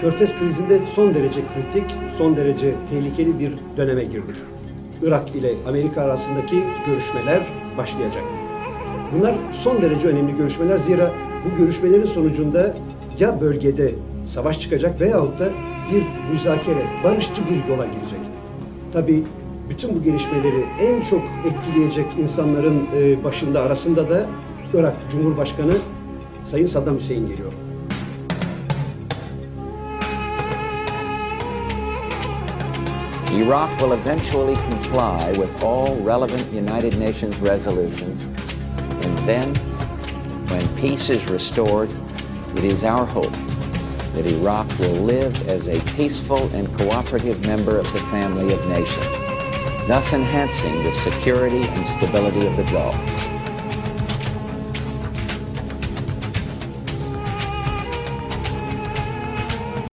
Körfez krizinde son derece kritik, son derece tehlikeli bir döneme girdik. Irak ile Amerika arasındaki görüşmeler başlayacak. Bunlar son derece önemli görüşmeler zira bu görüşmelerin sonucunda ya bölgede savaş çıkacak veyahut da bir müzakere, barışçı bir yola girecek. Tabii bütün bu gelişmeleri en çok etkileyecek insanların e, başında arasında da Irak Cumhurbaşkanı Sayın Saddam Hüseyin geliyor. Iraq will eventually comply with all relevant United Nations resolutions, and then, when peace is restored, it is our hope that Iraq will live as a peaceful and cooperative member of the family of nations, thus enhancing the security and stability of the Gulf.